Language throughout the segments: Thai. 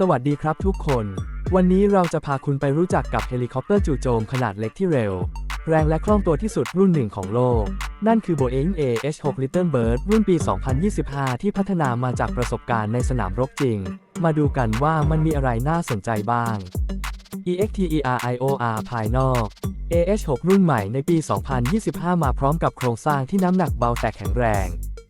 สวัสดีครับทุกคน วันนี้เราจะพาคุณไปรู้จักกับเฮลิคอปเตอร์จู่โจมขนาดเล็กที่เร็ว แรงและคล่องตัวที่สุดรุ่นหนึ่งของโลก นั่นคือ Boeing AH-6 Little Bird รุ่นปี 2025 ที่พัฒนามาจากประสบการณ์ในสนามรบจริง มาดูกันว่ามันมีอะไรน่าสนใจบ้าง EXTERIOR ภายนอก AH-6 รุ่นใหม่ในปี 2025 มาพร้อมกับโครงสร้างที่น้ำหนักเบาแต่แข็งแรง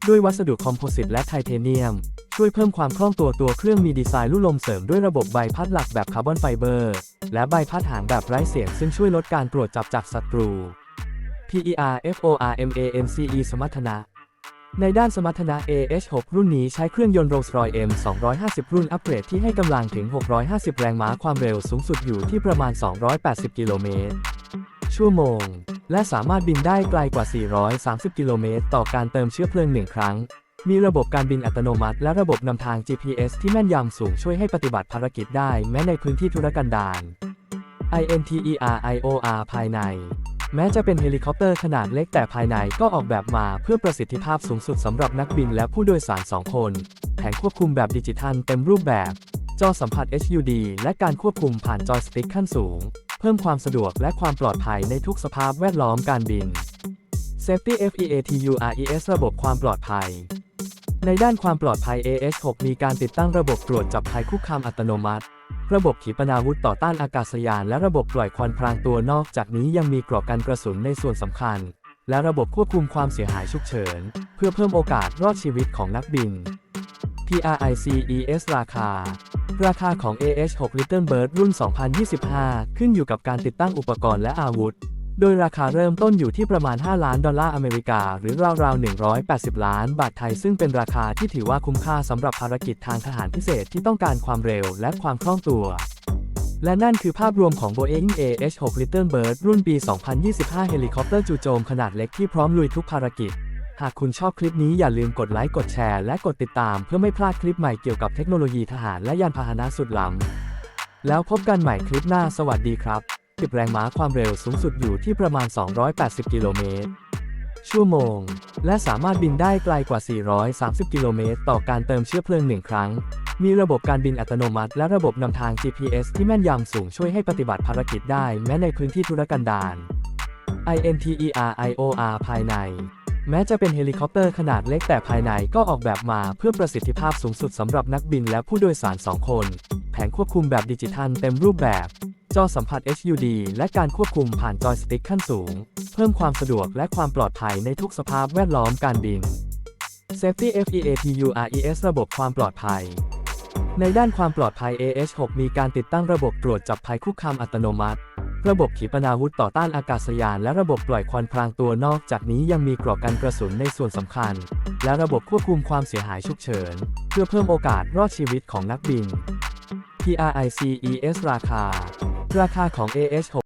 ด้วยวัสดุคอมโพสิตและไทเทเนียม ช่วยเพิ่มความคล่องตัวตัวเครื่องมีดีไซน์ลู่ลมเสริมด้วยระบบใบพัดหลักแบบคาร์บอนไฟเบอร์ และใบพัดหางแบบไร้เสียงซึ่งช่วยลดการตรวจจับจากศัตรู PER FORMANCE สมรรถนะ ในด้านสมรรถนะ AH6 รุ่นนี้ใช้เครื่องยนต์ Rolls-Royce M250 รุ่นอัปเกรดที่ให้กำลังถึง 650 แรงม้าความเร็วสูงสุดอยู่ที่ประมาณ 280 กิโลเมตร ชั่วโมง และสามารถบินได้ไกลกว่า 430 กิโลเมตร ต่อการเติมเชื้อเพลิงหนึ่งครั้ง มีระบบการบินอัตโนมัติ และระบบนำทาง GPS ที่แม่นยำสูงช่วยให้ปฏิบัติภารกิจได้แม้ในพื้นที่ทุรกันดาร INTERIOR ภายใน แม้จะเป็นเฮลิคอปเตอร์ขนาดเล็กแต่ภายในก็ออกแบบมาเพื่อประสิทธิภาพสูงสุดสำหรับนักบินและผู้โดยสาร 2 คน แผงควบคุมแบบดิจิทัลเต็มรูปแบบ จอสัมผัส HUD และการควบคุมผ่านจอยสติ๊กขั้นสูง เพิ่มความสะดวกและความปลอดภัยในทุกสภาพแวดล้อมการบิน Safety FEATURES ระบบความปลอดภัย ในด้านความปลอดภัย AH6 มีการติดตั้งระบบตรวจจับภัยคุกคามอัตโนมัติ ระบบขีปนาวุธต่อต้านอากาศยาน และระบบปล่อยควันพรางตัวนอกจากนี้ยังมีกรอบกันกระสุนในส่วนสำคัญ และระบบควบคุมความเสียหายฉุกเฉิน เพื่อเพิ่มโอกาสรอดชีวิตของนักบิน PRICES ราคา ราคาของ AH6 Little Bird รุ่น 2025 ขึ้นอยู่กับการติดตั้งอุปกรณ์และอาวุธ โดยราคาเริ่มต้นอยู่ที่ประมาณ 5 ล้านดอลลาร์อเมริกา หรือราวๆ 180 ล้านบาทไทย ซึ่งเป็นราคาที่ถือว่าคุ้มค่าสำหรับภารกิจทางทหารพิเศษที่ต้องการความเร็วและความคล่องตัว และนั่นคือภาพรวมของ Boeing AH6 Little Bird รุ่นปี 2025 เฮลิคอปเตอร์จู่โจมขนาดเล็กที่พร้อมลุยทุกภารกิจ หากคุณชอบคลิปนี้อย่าลืมกดไลค์กดแชร์และกดติดตามเพื่อไม่พลาดคลิปใหม่เกี่ยวกับเทคโนโลยีทหารและยานพาหนะสุดล้ำแล้วพบกันใหม่คลิปหน้าสวัสดีครับ ติดแรงม้าความเร็วสูงสุดอยู่ที่ประมาณ 280 กิโลเมตร ชั่วโมง และสามารถบินได้ไกลกว่า 430 กิโลเมตร ต่อการเติมเชื้อเพลิงหนึ่งครั้ง มีระบบการบินอัตโนมัติ และระบบนำทาง GPS ที่แม่นยำสูงช่วยให้ปฏิบัติภารกิจได้แม้ในพื้นที่ทุรกันดาร INTERIOR ภายใน แม้จะเป็นเฮลิคอปเตอร์ขนาดเล็กแต่ภายในก็ออกแบบมาเพื่อประสิทธิภาพสูงสุดสำหรับนักบินและผู้โดยสาร 2 คน แผงควบคุมแบบดิจิทัลเต็มรูปแบบ จอสัมผัส HUD และการควบคุมผ่านจอยสติ๊กขั้นสูง เพิ่มความสะดวกและความปลอดภัยในทุกสภาพแวดล้อมการบิน Safety FEATURES ระบบความปลอดภัย ในด้านความปลอดภัย AH6 มีการติดตั้งระบบตรวจจับภัยคุกคามอัตโนมัติ ระบบขีปนาวุธต่อต้านอากาศยาน และระบบปล่อยควันพรางตัวนอกจากนี้ยังมีกรอบกันกระสุนในส่วนสำคัญ และระบบควบคุมความเสียหายฉุกเฉิน เพื่อเพิ่มโอกาสรอดชีวิตของนักบิน PRICES ราคา ราคาของ AS6